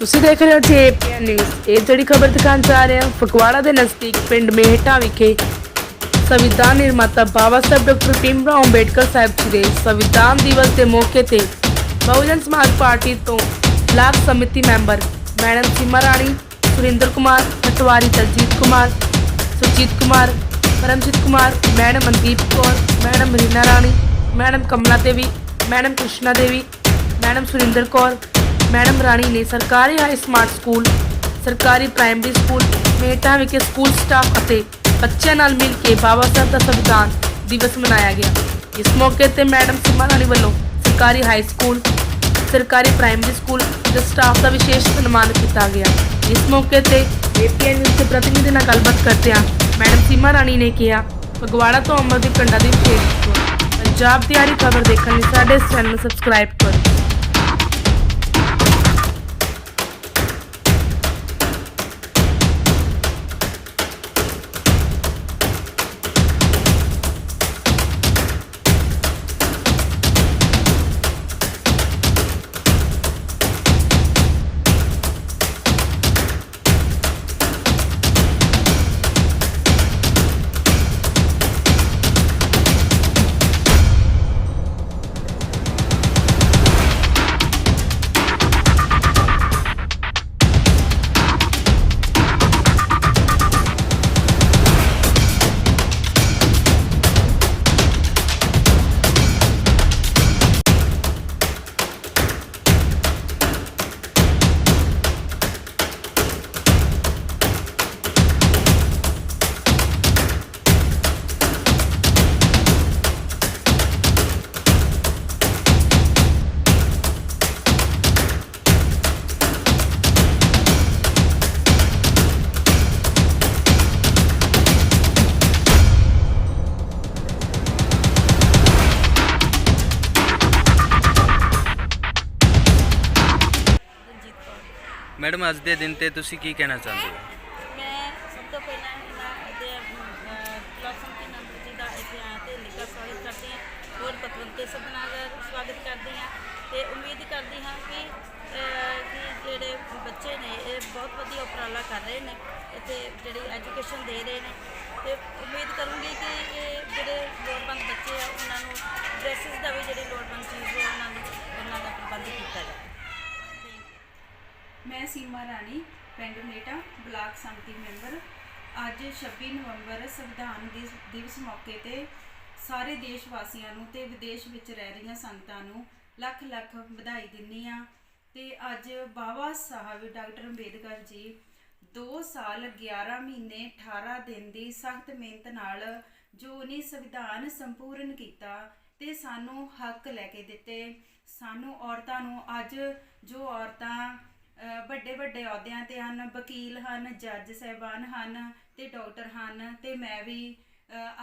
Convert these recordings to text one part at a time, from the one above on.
ਤੁਸੀਂ ਦੇਖ ਰਹੇ ਹੋ ਜੇਪੀਐਨ ਨਿਊਜ਼ ਇਹ ਜਿਹੜੀ ਖਬਰ ਦਿਖਾਉਣ ਜਾ ਰਹੇ ਹਾਂ, ਫਗਵਾੜਾ ਦੇ ਨਜ਼ਦੀਕ ਪਿੰਡ ਮੇਹਟਾ ਵਿਖੇ ਸੰਵਿਧਾਨ ਨਿਰਮਾਤਾ ਬਾਬਾ ਸਾਹਿਬ ਡਾਕਟਰ ਭੀਮ ਰਾਓ ਅੰਬੇਡਕਰ ਸਾਹਿਬ ਜੀ ਦੇ ਸੰਵਿਧਾਨ ਦਿਵਸ ਦੇ ਮੌਕੇ ਤੇ ਬਹੁਜਨ ਸਮਾਜ ਪਾਰਟੀ ਤੋਂ block samiti member madam Seema Rani, Surinder Kumar, patwari Daljit Kumar, Surjit Kumar, Paramjit Kumar, madam Mandeep Kaur, madam Reena Rani, madam Kamla Devi, madam Krishna Devi, madam Surinder Kaur madam Rani ਨੇ ਸਰਕਾਰੀ high smart school, ਸਰਕਾਰੀ primary school, Meta ਵਿਖੇ school staff ਅਤੇ ਬੱਚਿਆਂ ਨਾਲ ਮਿਲ ਕੇ ਬਾਬਾ ਸਾਹਿਬ ਦਾ ਸੰਵਿਧਾਨ ਦਿਵਸ ਮਨਾਇਆ ਗਿਆ। ਇਸ ਮੌਕੇ ਤੇ ਮੈਡਮ ਸੀਮਾ ਰਾਣੀ ਵੱਲੋਂ ਸਰਕਾਰੀ ਹਾਈ ਸਕੂਲ, ਸਰਕਾਰੀ ਪ੍ਰਾਇਮਰੀ ਸਕੂਲ ਦੇ ਸਟਾਫ ਦਾ ਵਿਸ਼ੇਸ਼ ਸਨਮਾਨ ਕੀਤਾ ਗਿਆ। ਇਸ ਮੌਕੇ ਤੇ ਏਪੀਐਨ ਨਿਊਜ਼ ਦੇ ਪ੍ਰਤੀਨਿਧੀ ਨਾਲ ਗੱਲਬਾਤ ਕਰਦਿਆਂ ਮੈਡਮ ਸੀਮਾ ਰਾਣੀ ਨੇ ਕਿਹਾ, ਫਗਵਾੜਾ ਤੋਂ ਅਮਰਦੀਪ ਕੰਡਾ ਦੀ ਵਿਸ਼ੇਸ਼ ਰਿਪੋਰਟ ਪੰਜਾਬ ਦੀ ਹਰੀ ਖਬਰ ਦੇਖਣ ਲਈ ਸਾਡੇ ਇਸ ਚੈਨਲ ਨੂੰ ਸਬਸਕ੍ਰਾਈਬ ਕਰੋ। ਮੈਡਮ, ਅੱਜ ਦੇ ਦਿਨ ਤੇ ਤੁਸੀਂ ਕੀ ਕਹਿਣਾ ਚਾਹੁੰਦੇ ਹੋ? ਮੈਂ ਸਭ ਤੋਂ ਪਹਿਲਾਂ ਇਹਨਾਂ ਦੇ ਬਲਾਕ ਸੰਮਤੀ ਨੰਬਰ ਜੀ ਦਾ ਇੱਥੇ ਆਇਆ ਤੇ ਨਿੱਘਾ ਸਵਾਗਤ ਕਰਦੀ ਹਾਂ। ਹੋਰ ਪਤਵੰਤੇ ਤੇ ਸਭਨਾਂ ਦਾ ਸਵਾਗਤ ਕਰਦੀ ਹਾਂ ਤੇ ਉਮੀਦ ਕਰਦੀ ਹਾਂ ਕਿ ਕਿ ਜਿਹੜੇ ਬੱਚੇ ਨੇ, ਇਹ ਬਹੁਤ ਵਧੀਆ ਉਪਰਾਲਾ ਕਰ ਰਹੇ ਨੇ, ਇੱਥੇ ਜਿਹੜੀ ਐਜੂਕੇਸ਼ਨ ਦੇ ਰਹੇ ਨੇ। ਤੇ ਉਮੀਦ ਕਰੂੰਗੀ ਕਿ ਇਹ ਜਿਹੜੇ ਲੋੜਵੰਦ ਬੱਚੇ ਆ, ਉਹਨਾਂ ਨੂੰ ਡਰੈਸਿਸ ਦਾ ਵੀ ਜਿਹੜੀ ਲੋੜਵੰਦ ਚੀਜ਼ ਹੈ, ਉਹਨਾਂ ਨੂੰ ਉਹਨਾਂ ਦਾ ਪ੍ਰਬੰਧ ਕੀਤਾ ਜਾਵੇ। ਮੈਂ ਸੀਮਾ ਰਾਣੀ, ਪਿੰਡ ਨੇਟਾ, ਬਲਾਕ ਸੰਮਤੀ ਮੈਂਬਰ। ਅੱਜ 26 ਨਵੰਬਰ ਸੰਵਿਧਾਨ ਦਿਵਸ ਮੌਕੇ ਤੇ ਸਾਰੇ ਦੇਸ਼ ਵਾਸੀਆਂ ਨੂੰ ਤੇ ਵਿਦੇਸ਼ ਵਿੱਚ ਰਹਿ ਰਹੀਆਂ ਸੰਗਤਾਂ ਨੂੰ ਲੱਖ ਲੱਖ ਵਧਾਈ ਦਿੰਨੀ ਆ ਤੇ ਅੱਜ ਬਾਬਾ ਸਾਹਿਬ ਡਾਕਟਰ ਅੰਬੇਦਕਰ ਜੀ 2 ਸਾਲ 11 ਮਹੀਨੇ 18 ਦਿਨ ਦੀ ਸਖਤ ਮਿਹਨਤ ਨਾਲ ਜੋ ਉਹਨੇ ਸੰਵਿਧਾਨ ਸੰਪੂਰਨ ਕੀਤਾ ਤੇ ਸਾਨੂੰ ਹੱਕ ਲੈ ਕੇ ਦਿੱਤੇ। ਸਾਨੂੰ ਔਰਤਾਂ ਨੂੰ ਅੱਜ ਜੋ ਔਰਤਾਂ ਵੱਡੇ ਵੱਡੇ ਅਹੁਦਿਆਂ ਤੇ ਹਨ, ਵਕੀਲ ਹਨ, ਜੱਜ ਸਹਿਬਾਨ ਹਨ ਤੇ ਡਾਕਟਰ ਹਨ ਤੇ ਮੈਂ ਵੀ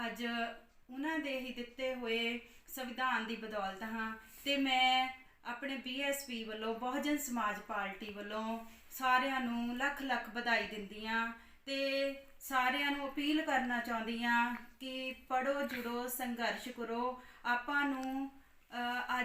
ਅੱਜ ਉਹਨਾਂ ਦੇ ਹੀ ਦਿੱਤੇ ਹੋਏ ਸੰਵਿਧਾਨ ਦੀ ਬਦੌਲਤ ਹਾਂ ਤੇ ਮੈਂ ਆਪਣੇ ਬੀਐਸਪੀ ਵੱਲੋਂ, ਬਹੁਜਨ ਸਮਾਜ ਪਾਰਟੀ ਵੱਲੋਂ ਸਾਰਿਆਂ ਨੂੰ ਲੱਖ ਲੱਖ ਵਧਾਈ ਦਿੰਦੀ ਹਾਂ ਤੇ ਸਾਰਿਆਂ ਨੂੰ ਅਪੀਲ ਕਰਨਾ ਚਾਹੁੰਦੀ ਹਾਂ ਕਿ ਪੜੋ ਜੁੜੋ, ਸੰਘਰਸ਼ ਕਰੋ, ਆਪਾਂ ਨੂੰ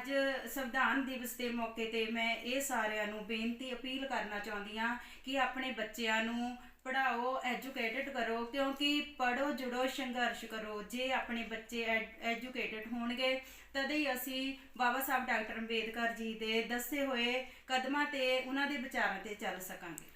ਅੱਜ ਸੰਵਿਧਾਨ ਦਿਵਸ ਦੇ ਮੌਕੇ ਤੇ ਮੈਂ ਇਹ ਸਾਰਿਆਂ ਨੂੰ ਬੇਨਤੀ, ਅਪੀਲ ਕਰਨਾ ਚਾਹੁੰਦੀ ਹਾਂ ਕਿ ਆਪਣੇ ਬੱਚਿਆਂ ਨੂੰ ਪੜਾਓ ਐਜੂਕੇਟਡ ਕਰੋ, ਕਿਉਂਕਿ ਪੜੋ ਜੁੜੋ, ਸੰਘਰਸ਼ ਕਰੋ। ਜੇ ਆਪਣੇ ਬੱਚੇ ਐਜੂਕੇਟਡ ਹੋਣਗੇ, ਤਦੇ ਹੀ ਅਸੀਂ ਬਾਬਾ ਸਾਹਿਬ ਡਾਕਟਰ ਅੰਬੇਦਕਰ ਜੀ ਦੇ ਦੱਸੇ ਹੋਏ ਕਦਮਾਂ ਤੇ ਉਹਨਾਂ ਦੇ ਵਿਚਾਰਾਂ ਤੇ ਚੱਲ ਸਕਾਂਗੇ।